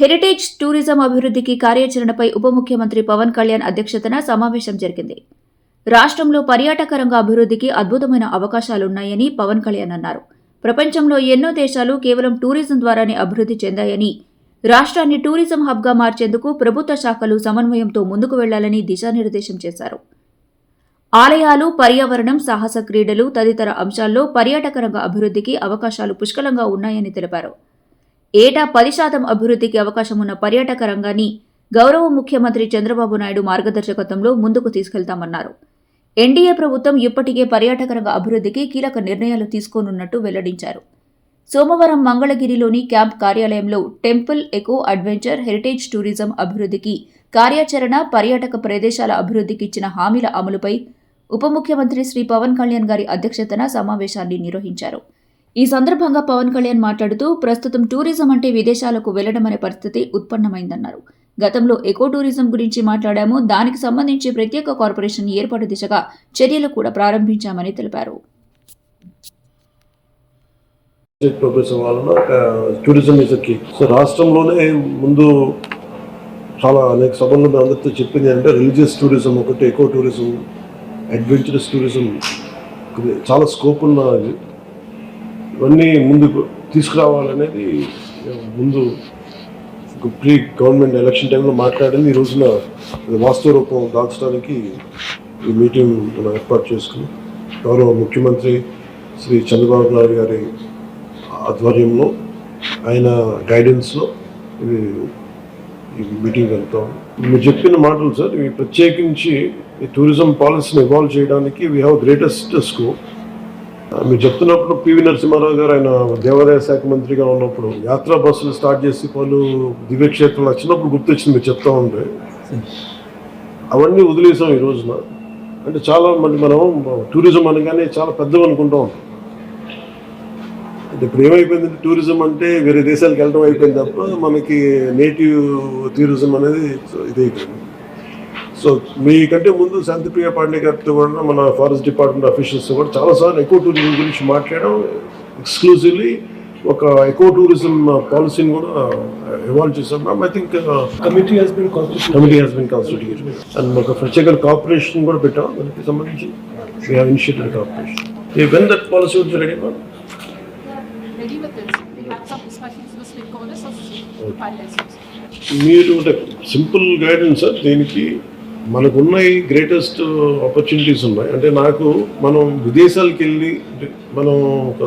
Heritage tourism అభివృద్ధికి కార్యాచరణపై ఉప ముఖ్యమంత్రి పవన్ కళ్యాణ్ అధ్యక్షతన సమావేశం జరిగింది. రాష్ట్రంలో పర్యాటక రంగ అభివృద్ధికి అద్భుతమైన అవకాశాలున్నాయని పవన్ కళ్యాణ్ అన్నారు. ప్రపంచంలో ఎన్నో దేశాలు కేవలం టూరిజం ద్వారానే అభివృద్ధి చెందాయని రాష్ట్రాన్ని టూరిజం హబ్గా మార్చేందుకు ప్రభుత్వ శాఖలు సమన్వయంతో ముందుకు వెళ్ళాలని దిశానిర్దేశం చేశారు. ఆలయాలు పర్యావరణం సాహస క్రీడలు తదితర అంశాల్లో పర్యాటక రంగ అభివృద్ధికి అవకాశాలు పుష్కలంగా ఉన్నాయని తెలిపారు. ఏటా పది శాతం అభివృద్ధికి అవకాశం ఉన్న పర్యాటక రంగాన్ని గౌరవ ముఖ్యమంత్రి చంద్రబాబు నాయుడు మార్గదర్శకత్వంలో ముందుకు తీసుకెళ్తామన్నారు. ఎన్డీఏ ప్రభుత్వం ఇప్పటికే పర్యాటక రంగ అభివృద్ధికి కీలక నిర్ణయాలు తీసుకోనున్నట్టు వెల్లడించారు. సోమవారం మంగళగిరిలోని క్యాంప్ కార్యాలయంలో temple eco adventure heritage tourism అభివృద్ధికి కార్యాచరణ పర్యాటక ప్రదేశాల అభివృద్ధికి ఇచ్చిన హామీల అమలుపై ఉప ముఖ్యమంత్రి శ్రీ పవన్ కళ్యాణ్ గారి అధ్యక్షతన సమావేశాన్ని నిర్వహించారు. ఈ సందర్భంగా పవన్ కళ్యాణ్ మాట్లాడుతూ ప్రస్తుతం టూరిజం అంటే విదేశాలకు వెళ్ళడం అనే పరిస్థితి ఉత్పన్నమైందన్నారు. గతంలో ఎకో టూరిజం గురించి మాట్లాడాము. దానికి సంబంధించి ప్రత్యేక కార్పొరేషన్ ఏర్పాటు దిశగా చర్యలు కూడా ప్రారంభించామని తెలిపారు. వలన టూరిజం ఇస్ కీ సో రాష్ట్రంలోనే ముందు చాలా అనేక సభల్లో మేము అందరితో చెప్పింది అంటే రిలీజియస్ టూరిజం ఒకటి ఎకో టూరిజం అడ్వెంచరస్ టూరిజం. చాలా స్కోప్ ఉన్న ఇవన్నీ ముందుకు తీసుకురావాలనేది ముందు ప్రీ గవర్నమెంట్ ఎలక్షన్ టైంలో మాట్లాడింది. ఈ రోజున వాస్తవ రూపం దాల్చడానికి ఈ మీటింగ్ మనం ఏర్పాటు చేసుకుని గౌరవ ముఖ్యమంత్రి శ్రీ చంద్రబాబు నాయుడు గారి ఆధ్వర్యంలో ఆయన గైడెన్స్లో ఇది ఈ మీటింగ్ వెళ్తాం. మీరు చెప్పిన మాటలు సార్ ఇవి ప్రత్యేకించి ఈ టూరిజం పాలసీని ఇవాల్వ్ చేయడానికి వీ హ్యావ్ గ్రేటెస్ట్ స్కోప్ మీరు చెప్తున్నప్పుడు పివి నరసింహారావు గారు ఆయన దేవాదాయ శాఖ మంత్రిగా ఉన్నప్పుడు యాత్రా బస్సులు స్టార్ట్ చేసి పలు దివ్యక్షేత్రంలో వచ్చినప్పుడు గుర్తొచ్చింది మీరు చెప్తా ఉంటే. అవన్నీ వదిలేసాం ఈ రోజున. అంటే చాలా మంది మనం టూరిజం అనగానే చాలా పెద్దవి అనుకుంటా ఉంటాం. అంటే ఇప్పుడు ఏమైపోయిందంటే టూరిజం అంటే వేరే దేశాలకు వెళ్ళడం అయిపోయింది తప్ప మనకి నేటివ్ టూరిజం అనేది ఇది అయిపోయింది సో మీకంటే ముందు శాంతిప్రియ పాండే గారితో కూడా మన ఫారెస్ట్ డిపార్ట్మెంట్ అఫీషియల్స్ కూడా చాలాసార్లు ఎక్కువ టూరిజం గురించి మాట్లాడడం ఎక్స్క్లూజివ్లీ ఒక ఎకో టూరిజం పాలసీని కూడా ఇవాల్వ్ చేసాం I think has been constituted. Committee has been constituted and ఒక ప్రత్యేక కార్పొరేషన్ కూడా పెట్టాం దానికి సంబంధించి we have initiated corporation when that policy would ready finalizing. మీరు సింపుల్ గైడెన్స్ సార్ దీనికి మనకున్న ఈ గ్రేటెస్ట్ ఆపర్చునిటీస్ ఉన్నాయి. అంటే నాకు మనం విదేశాలకు వెళ్ళి మనం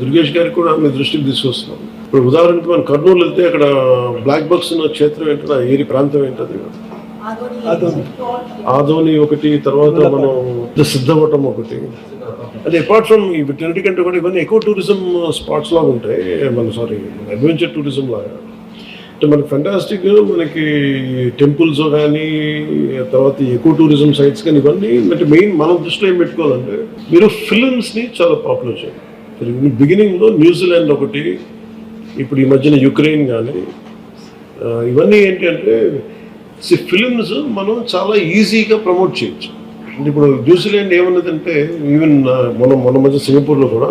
దుర్గేష్ గారికి కూడా మీ దృష్టికి తీసుకొస్తున్నాం. ఇప్పుడు ఉదాహరణకి మనం కర్నూలు వెళ్తే అక్కడ బ్లాక్ బాక్స్ ఉన్న క్షేత్రం ఏంటో ఏరి ప్రాంతం ఏంటది. ఆదోని ఒకటి తర్వాత మనం సిద్ధవటం ఒకటి. అంటే అపార్ట్ ఫ్రమ్ వీటన్నిటికంటే కూడా ఇవన్నీ ఎక్కువ టూరిజం స్పాట్స్ లాగా ఉంటాయి. మన సారీ అడ్వెంచర్ టూరిజం లాగా. అంటే మనకి ఫెంటాస్టిక్ మనకి టెంపుల్స్ కానీ తర్వాత ఎక్కువ టూరిజం సైట్స్ కానీ ఇవన్నీ అంటే మెయిన్ మనం దృష్టిలో ఏం పెట్టుకోవాలంటే మీరు ఫిలిమ్స్ని చాలా పాపులర్ చేయాలి బిగినింగ్లో న్యూజిలాండ్ ఒకటి ఇప్పుడు ఈ మధ్యన యుక్రెయిన్ కానీ ఇవన్నీ ఏంటి అంటే ఫిలిమ్స్ మనం చాలా ఈజీగా ప్రమోట్ చేయొచ్చు. అంటే ఇప్పుడు న్యూజిలాండ్ ఏమన్నదంటే ఈవెన్ మనం మన మధ్య సింగపూర్లో కూడా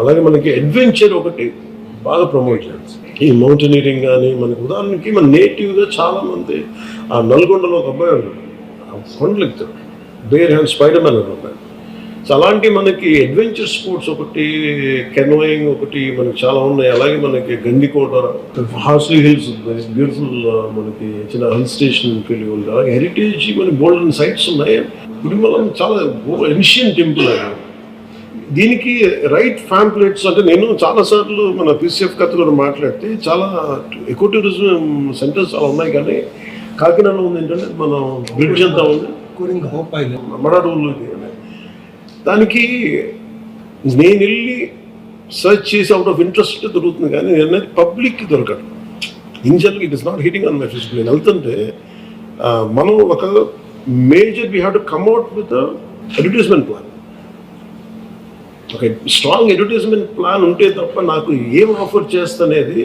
అలాగే మనకి అడ్వెంచర్ ఒకటి బాగా ప్రమోట్ చేయాలి. ఈ మౌంటైనీరింగ్ కానీ మనకి ఉదాహరణకి మన నేటివ్గా చాలామంది ఆ నల్గొండలో ఒక అబ్బాయి ఉన్నాడు. కొండలు ఎక్కుతాడు బేర్ హ్యాండ్ స్పైడర్ మ్యాన్ ఒక అబ్బాయి. సో అలాంటి మనకి అడ్వెంచర్ స్పోర్ట్స్ ఒకటి కెనోయింగ్ ఒకటి మనకి చాలా ఉన్నాయి. అలాగే మనకి గండికోట హార్స్లీ హిల్స్ బ్యూటిఫుల్ మనకి చిన్న హిల్ స్టేషన్ ఫీల్ అలాగే హెరిటేజ్ మనకి గోల్డెన్ సైట్స్ ఉన్నాయి. గుడిమలం చాలా ఎన్షియన్ టెంపుల్ అది. దీనికి రైట్ ఫ్యాంప్లెట్స్ అంటే నేను చాలా సార్లు మన పీసీఎఫ్ కథలో మాట్లాడితే చాలా ఎకో టూరిజం సెంటర్స్ చాలా ఉన్నాయి కానీ కాకినాడలో ఉంది ఏంటంటే మన బ్రిడ్జ్ అంతా ఉంది. మరాఠోళ్ళు దానికి నేను వెళ్ళి సర్చ్ చేసి అవుట్ ఆఫ్ ఇంట్రెస్ట్ దొరుకుతుంది కానీ నేను అనేది పబ్లిక్కి దొరకదు. In general it is not hitting on my నేను వెళ్తుంటే మనం ఒక major we have to come at with advertisement plan ఒక స్ట్రాంగ్ అడ్వర్టైజ్మెంట్ ప్లాన్ ఉంటే తప్ప నాకు ఏం ఆఫర్ చేస్తనేది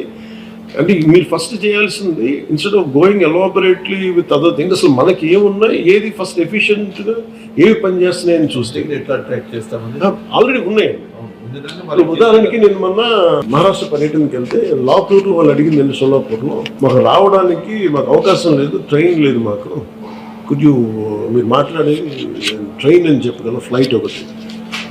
అంటే మీరు ఫస్ట్ చేయాల్సింది instead of going elaborately with other things అసలు మనకి ఏమున్నాయి ఏది ఫస్ట్ ఎఫిషియెంట్గా ఏవి పనిచేస్తున్నాయని చూస్తే. ఎట్లా ట్రాక్ చేస్తామని ఆల్రెడీ ఉన్నాయండి మరి ఉదాహరణకి నేను మొన్న మహారాష్ట్ర పర్యటనకి వెళ్తే లాతూరు వాళ్ళు అడిగింది నేను సోలాపూర్లో మాకు రావడానికి మాకు అవకాశం లేదు ట్రైన్ లేదు మాకు. కుడ్ యూ మీరు మాట్లాడే ట్రైన్ అని చెప్పగలను ఫ్లైట్ ఒకటి.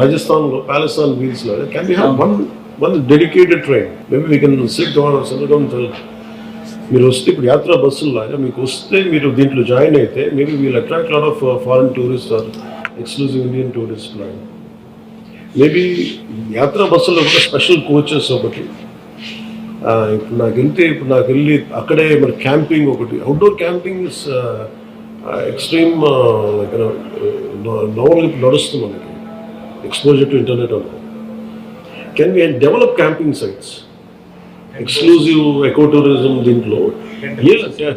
రాజస్థాన్లో ప్యాలెస్తాన్ వీల్స్ లాగా can be have one one dedicated train maybe we can sit down centre మీరు వస్తే ఇప్పుడు యాత్రా బస్సులు లాగా మీకు వస్తే మీరు దీంట్లో జాయిన్ అయితే maybe we'll attract lot of foreign tourist or exclusive Indian tourist plan maybe యాత్రా బస్సులో కూడా స్పెషల్ కోచెస్ ఒకటి. ఇప్పుడు నాకు వెళ్తే ఇప్పుడు నాకు వెళ్ళి అక్కడే మన క్యాంపింగ్ ఒకటి. అవుట్డోర్ క్యాంపింగ్ ఎక్స్ట్రీమ్ నోవల్ ఇప్పుడు నడుస్తుంది మనకి. ఎక్స్పోజర్ టు ఇంటర్నెట్ అన్న can we develop camping sites exclusive eco tourism దీంట్లో?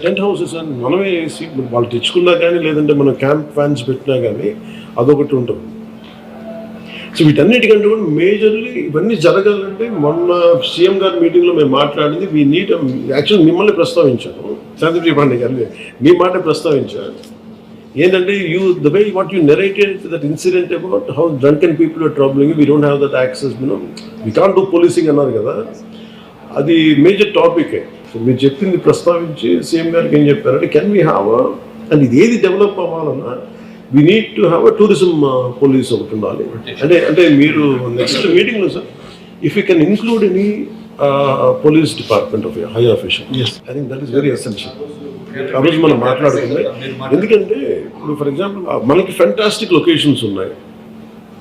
టెంట్ హౌసెస్ అని మనమే వేసి వాళ్ళు తెచ్చుకున్నా కానీ లేదంటే మనం క్యాంప్ ఫ్యాన్స్ పెట్టినా కానీ అదొకటి ఉంటుంది. సో వీటన్నిటికంటే కూడా మేజర్లీ ఇవన్నీ జరగాలంటే మొన్న సీఎం గారి మీటింగ్లో మేము మాట్లాడింది వీ నీట్ యాక్చువల్ మిమ్మల్ని ప్రస్తావించాను. శాంతిప్రియ గారిని మీ మాట ప్రస్తావించాను ఏంటంటే you the way what you narrated that incident about how drunk and people are troubling we don't have that access you know we can't do policing అన్నారు కదా. అది మేజర్ టాపికే సో మీరు చెప్పింది ప్రస్తావించి సీఎం గారికి ఏం చెప్పారంటే కెన్ వీ హ్యావ్ అండ్ ఇది ఏది డెవలప్ అవ్వాలన్నా we need to have a tourism police ఒకటి ఉండాలి. అంటే అంటే మీరు నెక్స్ట్ మీటింగ్లో sir if you can include any police department of high official I think that is very essential ఆ రోజు మనం మాట్లాడుకుంది. ఎందుకంటే ఇప్పుడు ఫర్ ఎగ్జాంపుల్ మనకి ఫెంటాస్టిక్ లొకేషన్స్ ఉన్నాయి.